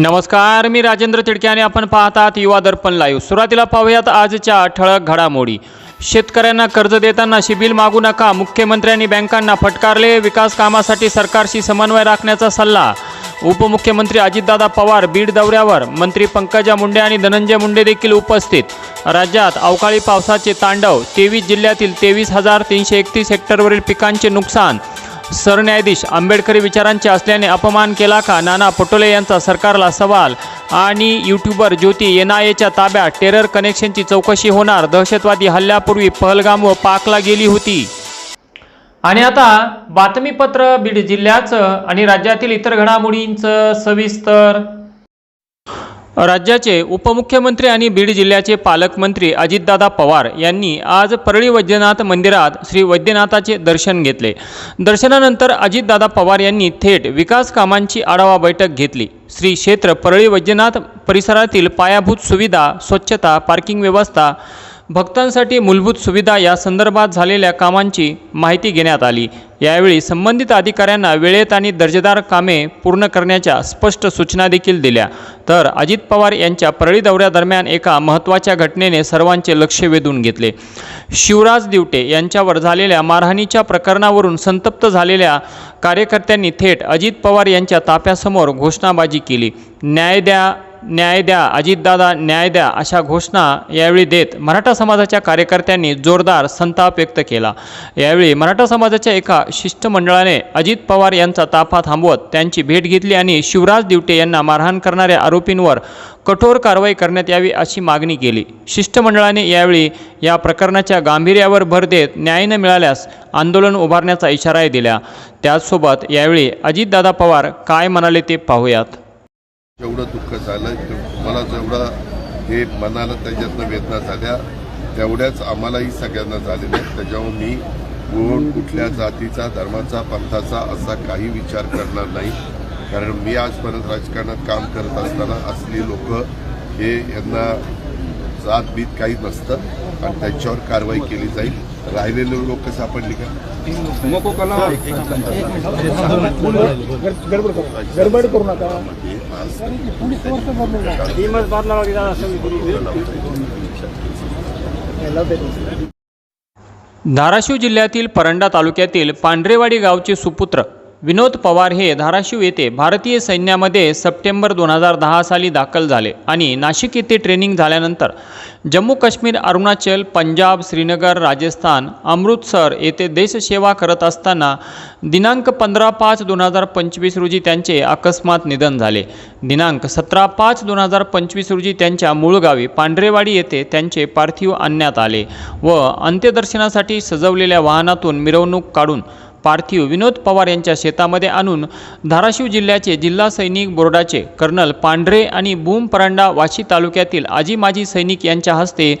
नमस्कार मी राजेंद्र तिडके आणि आपण पाहतात युवा दर्पण लाईव्ह सुरुवातीला पाहूयात आजच्या ठळक घडामोडी. शेतकऱ्यांना कर्ज देताना शिबिल मागू नका मुख्यमंत्र्यांनी बँकांना फटकारले विकास कामासाठी सरकारशी समन्वय राखण्याचा सल्ला. उपमुख्यमंत्री अजितदादा पवार बीड दौऱ्यावर मंत्री पंकजा मुंडे आणि धनंजय मुंडे देखील उपस्थित. राज्यात अवकाळी पावसाचे तांडव तेवीस जिल्ह्यातील तेवीस हजार तीनशे एकतीस हेक्टरवरील पिकांचे नुकसान. सरन्यायाधीश आंबेडकरी विचारांचे असल्याने अपमान केला का? नाना पटोले यांचा सरकारला सवाल. आणि यूट्यूबर ज्योती एन आय एच्या ताब्यात टेरर कनेक्शनची चौकशी होणार. दहशतवादी हल्ल्यापूर्वी पहलगाम व पाकला गेली होती. आणि आता बातमीपत्र बीड जिल्ह्याचं आणि राज्यातील इतर घडामोडींचं सविस्तर राज्याचे उपमुख्यमंत्री आणि बीड जिल्ह्याचे पालकमंत्री अजितदादा पवार यांनी आज परळी वैद्यनाथ मंदिरात श्री वैद्यनाथाचे दर्शन घेतले. दर्शनानंतर अजितदादा पवार यांनी थेट विकास कामांची आढावा बैठक घेतली. श्री क्षेत्र परळी वैद्यनाथ परिसरातील पायाभूत सुविधा स्वच्छता पार्किंग व्यवस्था भक्तांसाठी मूलभूत सुविधा या संदर्भात झालेल्या कामांची माहिती घेण्यात आली. यावेळी संबंधित अधिकाऱ्यांना वेळेत आणि दर्जेदार कामे पूर्ण करण्याच्या स्पष्ट सूचना देखील दिल्या. तर अजित पवार यांच्या परळी दौऱ्यादरम्यान एका महत्त्वाच्या घटनेने सर्वांचे लक्ष वेधून घेतले. शिवराज दिवटे यांच्यावर झालेल्या मारहाणीच्या प्रकरणावरून संतप्त झालेल्या कार्यकर्त्यांनी थेट अजित पवार यांच्या ताफ्यासमोर घोषणाबाजी केली. न्याय द्या न्याय द्या अजितदादा न्याय द्या अशा घोषणा यावेळी देत मराठा समाजाच्या कार्यकर्त्यांनी जोरदार संताप व्यक्त केला. यावेळी मराठा समाजाच्या एका शिष्टमंडळाने अजित पवार यांचा ताफा थांबवत त्यांची भेट घेतली आणि शिवराज दिवटे यांना मारहाण करणाऱ्या आरोपींवर कठोर कारवाई करण्यात यावी अशी मागणी केली. शिष्टमंडळाने यावेळी या प्रकरणाच्या गांभीर्यावर भर देत न्याय न मिळाल्यास आंदोलन उभारण्याचा इशाराही दिला. त्याचसोबत यावेळी अजितदादा पवार काय म्हणाले ते पाहूयात. जेवढं दुःख झालं ते- मला जेवढं हे मनाला त्याच्यातनं वेदना झाल्या तेवढ्याच आम्हालाही सगळ्यांना झालेल्या आहेत. त्याच्यावर मी कोण कुठल्या जातीचा धर्माचा पंथाचा असा काही विचार करणार नाही. कारण मी आजपर्यंत राजकारणात काम करत असताना असली लोक हे यांना जात बीत काही नसतं आणि त्यांच्यावर कारवाई केली जाईल. राहिलेले लोक सापडली का? गडबड करू. गडबड करू नका. धाराशिव जिल्ह्यातील परंडा तालुक्यातील पांढरेवाडी गावचे सुपुत्र विनोद पवार हे धाराशिव येथे भारतीय सैन्यामध्ये सप्टेंबर दोन हजार दहा साली दाखल झाले आणि नाशिक येथे ट्रेनिंग झाल्यानंतर जम्मू काश्मीर अरुणाचल पंजाब श्रीनगर राजस्थान अमृतसर येथे देशसेवा करत असताना दिनांक पंधरा पाच दोन हजार पंचवीस रोजी त्यांचे अकस्मात निधन झाले. दिनांक सतरा पाच दोन हजार पंचवीस रोजी त्यांच्या मूळ गावी पांढरेवाडी येथे त्यांचे पार्थिव आणण्यात आले व अंत्यदर्शनासाठी सजवलेल्या वाहनातून मिरवणूक काढून पार्थिव विनोद पवार यांच्या शेतामध्ये आणून धाराशिव जिल्ह्याचे जिल्हा सैनिक बोर्डाचे कर्नल पांढरे आणि बूम परांडा वाशी तालुक्यातील आजी माजी सैनिक यांच्या हस्ते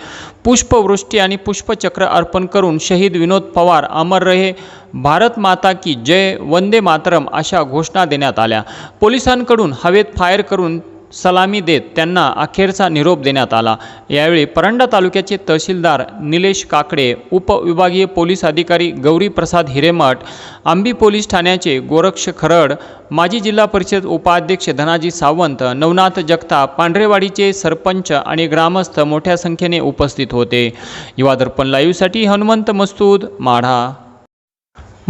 पुष्पवृष्टी आणि पुष्पचक्र अर्पण करून शहीद विनोद पवार अमर रहे भारत माता की जय वंदे मातरम अशा घोषणा देण्यात आल्या. पोलिसांकडून हवेत फायर करून सलामी देत त्यांना अखेरचा निरोप देण्यात आला. यावेळी परंडा तालुक्याचे तहसीलदार निलेश काकडे उपविभागीय पोलीस अधिकारी गौरी प्रसाद हिरेमठ आंबी पोलीस ठाण्याचे गोरक्ष खरड माजी जिल्हा परिषद उपाध्यक्ष धनाजी सावंत नवनाथ जगताप पांढरेवाडीचे सरपंच आणि ग्रामस्थ मोठ्या संख्येने उपस्थित होते. युवा दर्पण लाईव्हसाठी हनुमंत मस्तूद माढा.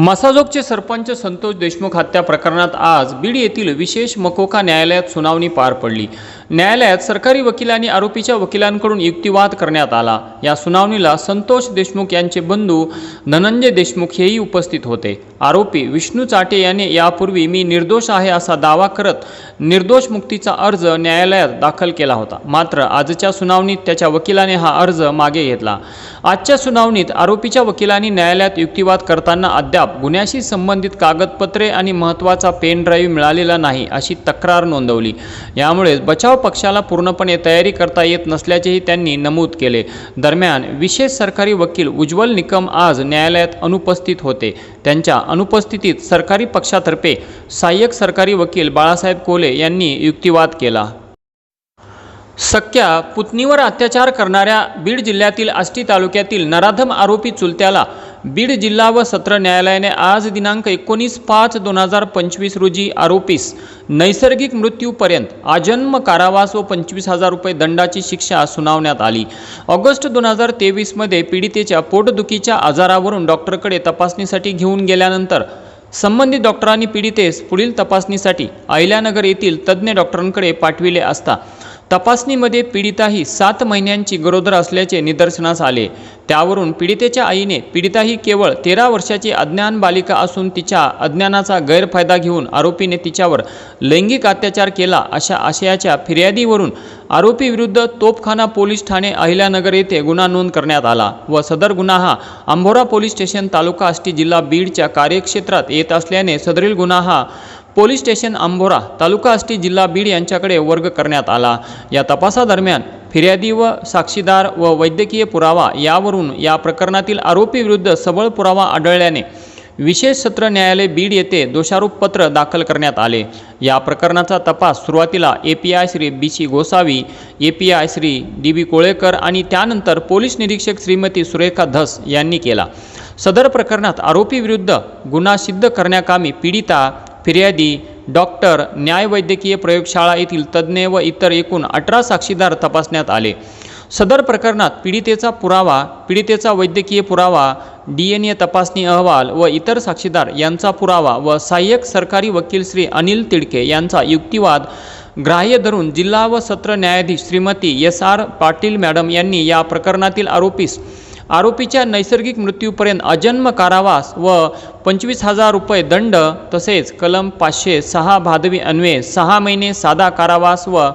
मसाजोगचे सरपंच संतोष देशमुख हत्या प्रकरणात आज बीड येथील विशेष मकोका न्यायालयात सुनावणी पार पडली. न्यायालयात सरकारी वकिलांनी आणि आरोपीच्या वकिलांकडून युक्तिवाद करण्यात आला. या सुनावणीला संतोष देशमुख यांचे बंधू धनंजय देशमुख हेही उपस्थित होते. आरोपी विष्णू चाटे याने यापूर्वी मी निर्दोष आहे असा दावा करत निर्दोष मुक्तीचा अर्ज न्यायालयात दाखल केला होता. मात्र आजच्या सुनावणीत त्याच्या वकिलाने हा अर्ज मागे घेतला. आजच्या सुनावणीत आरोपीच्या वकिलांनी न्यायालयात युक्तिवाद करताना अद्याप गुन्ह्याशी संबंधित कागदपत्रे आणि महत्त्वाचा पेन ड्राईव्ह मिळालेला नाही अशी तक्रार नोंदवली. यामुळे बचाव पक्षाला पूर्णपणे तयारी करता येत नसल्याचेही त्यांनी नमूद केले. दरम्यान विशेष सरकारी वकील उज्ज्वल निकम आज न्यायालयात अनुपस्थित होते. त्यांच्या अनुपस्थितीत सरकारी पक्षातर्फे सहाय्यक सरकारी वकील बाळासाहेब कोले यांनी युक्तिवाद केला. सख्या पुतणीवर अत्याचार करणाऱ्या बीड जिल्ह्यातील आष्टी तालुक्यातील नराधम आरोपी चुलत्याला बीड जिल्हा व सत्र न्यायालयाने आज दिनांक एकोणीस पाच दोन हजार पंचवीस रोजी आरोपीस नैसर्गिक मृत्यूपर्यंत आजन्म कारावास व पंचवीस हजार रुपये दंडाची शिक्षा सुनावण्यात आली. ऑगस्ट दोन हजार तेवीसमध्ये पीडितेच्या पोटदुखीच्या आजारावरून डॉक्टरकडे तपासणीसाठी घेऊन गेल्यानंतर संबंधित डॉक्टरांनी पीडितेस पुढील तपासणीसाठी अहिल्यानगर येथील तज्ज्ञ डॉक्टरांकडे पाठविले असता. तपासणीमध्ये पीडिता ही सात महिन्यांची गरोदर असल्याचे निदर्शनास आले. त्यावरून पीडितेच्या आईने पीडिता ही केवळ तेरा वर्षाची अज्ञान बालिका असून तिच्या अज्ञानाचा गैरफायदा घेऊन आरोपीने तिच्यावर लैंगिक अत्याचार केला अशा आशयाच्या फिर्यादीवरून आरोपीविरुद्ध तोपखाना पोलीस ठाणे अहिल्यानगर येथे गुन्हा नोंद करण्यात आला व सदर गुन्हा हा अंभोरा पोलीस स्टेशन तालुका आष्टी जिल्हा बीडच्या कार्यक्षेत्रात येत असल्याने सदरील गुन्हा हा पोलीस स्टेशन आंबोरा तालुका आष्टी जिल्हा बीड यांच्याकडे वर्ग करण्यात आला. या तपासादरम्यान फिर्यादी व साक्षीदार व वैद्यकीय पुरावा यावरून या प्रकरणातील आरोपीविरुद्ध सबळ पुरावा आढळल्याने विशेष सत्र न्यायालय बीड येथे दोषारोप पत्र दाखल करण्यात आले. या प्रकरणाचा तपास सुरुवातीला A P I Shri B C Gosavi A P I Shri D B Kolekar आणि त्यानंतर पोलीस निरीक्षक श्रीमती सुरेखा धस यांनी केला. सदर प्रकरणात आरोपीविरुद्ध गुन्हा सिद्ध करण्याकामी पीडिता फिर्यादी डॉक्टर न्यायवैद्यकीय प्रयोगशाळा येथील तज्ज्ञ व इतर एकूण अठरा साक्षीदार तपासण्यात आले. सदर प्रकरणात पीडितेचा पुरावा पीडितेचा वैद्यकीय पुरावा डी एन ए तपासणी अहवाल व इतर साक्षीदार यांचा पुरावा व सहाय्यक सरकारी वकील श्री अनिल तिडके यांचा युक्तिवाद ग्राह्य धरून जिल्हा व सत्र न्यायाधीश Shrimati S R Patil madam यांनी या प्रकरणातील आरोपीस आरोपीच्या नैसर्गिक मृत्यूपर्यंत अजन्म कारावास व पंचवीस हजार रुपये दंड तसेच कलम पाचशे सहा भादवी अन्वये सहा महिने साधा कारावास व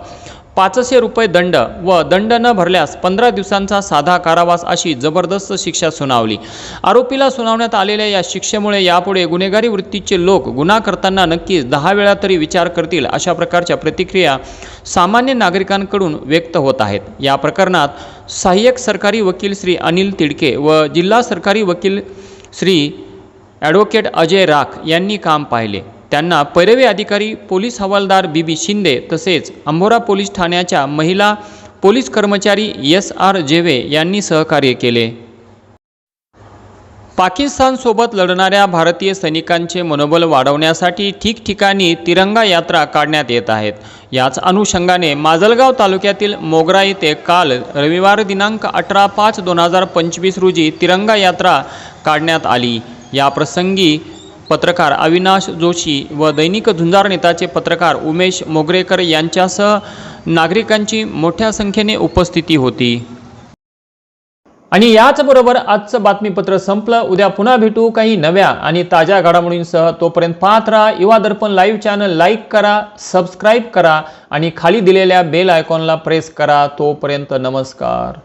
पाचशे रुपये दंड व दंड न भरल्यास पंधरा दिवसांचा साधा कारावास अशी जबरदस्त शिक्षा सुनावली. आरोपीला सुनावण्यात आलेल्या या शिक्षेमुळे यापुढे गुन्हेगारी वृत्तीचे लोक गुन्हा करताना नक्कीच दहा वेळा तरी विचार करतील अशा प्रकारच्या प्रतिक्रिया सामान्य नागरिकांकडून व्यक्त होत आहेत. या प्रकरणात सहाय्यक सरकारी वकील श्री अनिल तिडके व जिल्हा सरकारी वकील श्री ॲडव्होकेट अजय राख यांनी काम पाहिले. त्यांना पैरवी अधिकारी पोलीस हवालदार बी बी शिंदे तसेच अंभोरा पोलीस ठाण्याच्या महिला पोलीस कर्मचारी एस आर जेवे यांनी सहकार्य केले. पाकिस्तानसोबत लढणाऱ्या भारतीय सैनिकांचे मनोबल वाढवण्यासाठी ठिकठिकाणी तिरंगा यात्रा काढण्यात येत आहेत. याच अनुषंगाने माजलगाव तालुक्यातील मोगरा येथे काल रविवार दिनांक अठरा पाच दोन हजार पंचवीस रोजी तिरंगा यात्रा काढण्यात आली. याप्रसंगी पत्रकार अविनाश जोशी व दैनिक झुंजार नेताचे पत्रकार उमेश मोगरेकर यांच्यासह नागरिकांची मोठ्या संख्येने उपस्थिती होती. आणि याचबरोबर आजचं बातमीपत्र संपलं. उद्या पुन्हा भेटू काही नव्या आणि ताज्या घडामोडींसह. तोपर्यंत पाहत राहा Yuva Darpan live channel like करा सबस्क्राईब करा आणि खाली दिलेल्या बेल आयकॉनला प्रेस करा. तोपर्यंत नमस्कार.